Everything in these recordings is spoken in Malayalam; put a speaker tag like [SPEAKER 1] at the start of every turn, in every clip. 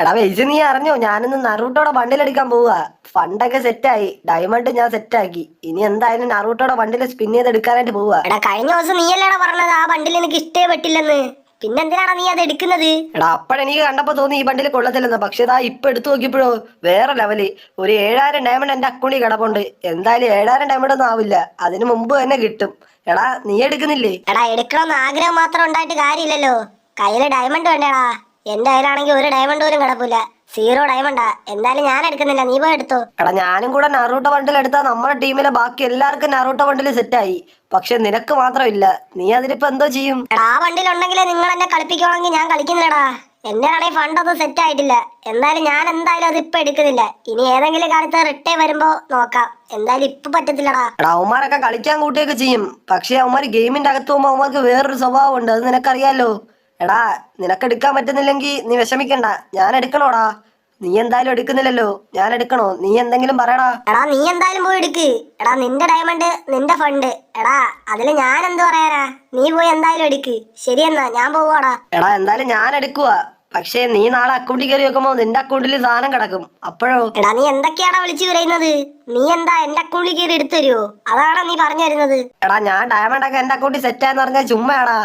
[SPEAKER 1] എടാ വെയിച്ച് നീ അറിഞ്ഞോ? ഞാനിന്ന് നറൂട്ടോടെ ബണ്ടിലെടുക്കാൻ പോവുക ഫണ്ടൊക്കെ സെറ്റായി. ഡയമണ്ട് ഞാൻ സെറ്റാക്കി. ഇനി എന്തായാലും നറൂട്ടോടെ ബണ്ടിൽ സ്പിൻ ചെയ്ത് എടുക്കാനായിട്ട് പോവുക
[SPEAKER 2] എടാ കഴിഞ്ഞ ദിവസം നീയല്ലേടാ പറഞ്ഞത്? ആ ബണ്ടിൽ എനിക്ക് ഇഷ്ടേ പറ്റില്ലെന്ന് പിന്നെന്തിനാണ് നീ അത് എടുക്കുന്നത്?
[SPEAKER 1] എടാ അപ്പോഴെനിക്ക് കണ്ടപ്പോ തോന്നി ഈ ബണ്ടിൽ കൊള്ളത്തില്ലെന്ന്. പക്ഷെ ഇതാ ഇപ്പൊ എടുത്തു നോക്കിയപ്പോഴോ വേറെ ലെവൽ ഒരു ഏഴായിരം ഡയമണ്ട് എന്റെ അക്കൗണ്ടിൽ കിടപ്പുണ്ട്. എന്തായാലും ഏഴായിരം ഡയമണ്ട് ഒന്നും ആവില്ല. അതിന് മുമ്പ് തന്നെ കിട്ടും. എടാ നീ എടുക്കുന്നില്ലേ?
[SPEAKER 2] എടാ എടുക്കണമെന്ന് ആഗ്രഹം മാത്രം ഉണ്ടായിട്ട് കാര്യമില്ലല്ലോ. കയ്യിൽ ഡയമണ്ട് വേണ്ടേടാ. എന്റെ കയ്യിലാണെങ്കിൽ ഒരു ഡയമണ്ട് പോലും കിടപ്പില്ല സീറോ ഡയമണ്ടാ എന്തായാലും ഞാൻ എടുക്കുന്നില്ല. നീ പോയി എടുത്തോ.
[SPEAKER 1] എടാ ഞാനും കൂടെ നറൂട്ടോ വണ്ടിൽ എടുത്താ നമ്മുടെ ടീമിലെ ബാക്കി എല്ലാവർക്കും നറൂട്ടോ ബണ്ടിൽ സെറ്റായി പക്ഷെ നിനക്ക് മാത്രമില്ല. നീ അതിനിപ്പോ എന്തോ ചെയ്യും?
[SPEAKER 2] എടാ ആ വണ്ടിയിലുണ്ടെങ്കിലേ നിങ്ങൾ എന്നെ കളിപ്പിക്കുവാണെങ്കിൽ ഞാൻ കളിക്കുന്നില്ലടാ. എന്റെ ആണെങ്കിൽ ഫണ്ടൊന്നും സെറ്റ് ആയിട്ടില്ല. എന്തായാലും ഞാൻ എന്തായാലും അത് ഇപ്പൊ എടുക്കുന്നില്ല. ഇനി ഏതെങ്കിലും കാലത്ത് റിട്ടേ വരുമ്പോ നോക്കാം. എന്തായാലും ഇപ്പൊ പറ്റത്തില്ലടാ.
[SPEAKER 1] എടാ അവന്മാരൊക്കെ കളിക്കാൻ കൂട്ടിയൊക്കെ ചെയ്യും. പക്ഷെ അവന്മാർ ഗെയിമിന്റെ അകത്ത് പോകുമ്പോൾ അവന്മാർക്ക് വേറൊരു സ്വഭാവം ഉണ്ട് അത് നിനക്കറിയാലോ? എടാ നിനക്ക് എടുക്കാൻ പറ്റുന്നില്ലെങ്കിൽ നീ വിഷമിക്കണ്ട. ഞാൻ എടുക്കണോടാ. നീ എന്തായാലും എടുക്കുന്നില്ലല്ലോ. ഞാൻ എടുക്കണോ? നീ എന്തെങ്കിലും പറയടാ.
[SPEAKER 2] എടാ നീ എന്തായാലും പോയി എടുക്ക്. എടാ നിന്റെ ഡയമണ്ട് നിന്റെ ഫണ്ട് എടാ അതിൽ ഞാൻ എന്ത് പറയാനാ? നീ പോയി എന്തായാലും എടുക്ക്. ശരിയെന്നാ ഞാൻ പോവാടാ.
[SPEAKER 1] എടാ എന്തായാലും ഞാൻ എടുക്കുക പക്ഷേ നീ നാളെ അക്കൗണ്ടിൽ കയറി വെക്കുമ്പോ നിന്റെ അക്കൗണ്ടിൽ സാധനം കിടക്കും. അപ്പോഴോ?
[SPEAKER 2] എടാ നീ എന്തൊക്കെയാടാ വിളിച്ചു പറയുന്നത്? നീ എന്താ എന്റെ അക്കൗണ്ടിൽ കയറി എടുത്തു തരുവോ? അതാണോ നീ പറഞ്ഞു തരുന്നത്?
[SPEAKER 1] എടാ ഞാൻ ഡയമണ്ട് ഒക്കെ എന്റെ അക്കൗണ്ടിൽ സെറ്റ് ആയെന്ന് പറഞ്ഞാൽ ചുമ്മാടാ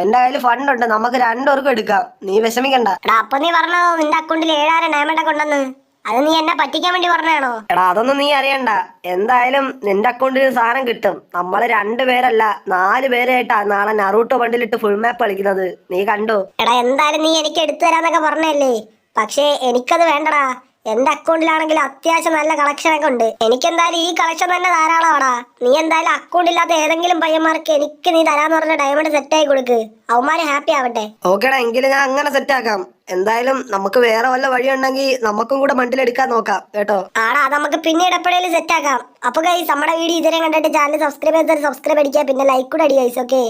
[SPEAKER 1] എന്റെ കയ്യിൽ ഫണ്ട് ഉണ്ട്. നമുക്ക് രണ്ടുപേർക്കും എടുക്കാം. നീ വിഷമിക്കണ്ട.
[SPEAKER 2] എടാ അപ്പൊ നീ പറഞ്ഞോ നിന്റെ അക്കൗണ്ടിൽ ഏഴായിരം ഡയമണ്ട് ഒക്കെ ഉണ്ടെന്ന്. അത് നീ എന്നെ പറ്റിക്കാൻ വേണ്ടി പറഞ്ഞാണോ
[SPEAKER 1] എടാ അതൊന്നും നീ അറിയണ്ട. എന്തായാലും നിന്റെ അക്കൗണ്ടിൽ സാധനം കിട്ടും. നമ്മൾ രണ്ടുപേരല്ല നാല് പേരായിട്ടാ നാളെ നറൂട്ടോ വണ്ടിയിലിട്ട് ഫുൾ മാപ്പ് കളിക്കുന്നത്. നീ കണ്ടോ?
[SPEAKER 2] എടാ എന്തായാലും നീ എനിക്ക് എടുത്തു തരാന്നൊക്കെ പറഞ്ഞല്ലേ പക്ഷേ എനിക്കത് വേണ്ടടാ. എന്റെ അക്കൗണ്ടിലാണെങ്കിൽ അത്യാവശ്യം നല്ല കളക്ഷൻ ഒക്കെ ഉണ്ട്. എനിക്കെന്തായാലും ഈ കളക്ഷൻ തന്നെ ധാരാളമാടാ. നീ എന്തായാലും അക്കൗണ്ട് ഇല്ലാത്ത ഏതെങ്കിലും പയ്യന്മാർക്ക് എനിക്ക് നീ തരാന്ന് പറഞ്ഞ ഡയമണ്ട് സെറ്റ് ആയി കൊടുക്ക്. അവന്മാര് ഹാപ്പി ആവട്ടെ.
[SPEAKER 1] ഓക്കേടാ എങ്കിലും ഞാൻ അങ്ങനെ സെറ്റ് ആക്കാം. എന്തായാലും നമുക്ക് വേറെ വല്ല വഴി ഉണ്ടെങ്കിൽ നമുക്കും കൂടെ ബണ്ടിലെടുക്കാൻ നോക്കാം കേട്ടോ?
[SPEAKER 2] ആടാ അത് നമുക്ക് പിന്നീട് എപ്പോഴേലും സെറ്റ് ആക്കാം. അപ്പൊ ഗൈസ് നമ്മുടെ വീഡിയോ ഇതുവരെ കണ്ടിട്ട് ചാനൽ സബ്സ്ക്രൈബ് ചെയ്താൽ സബ്സ്ക്രൈബ് അടിക്കുക പിന്നെ ലൈക്ക് കൂടെ അടി ഗൈസ് ഓക്കെ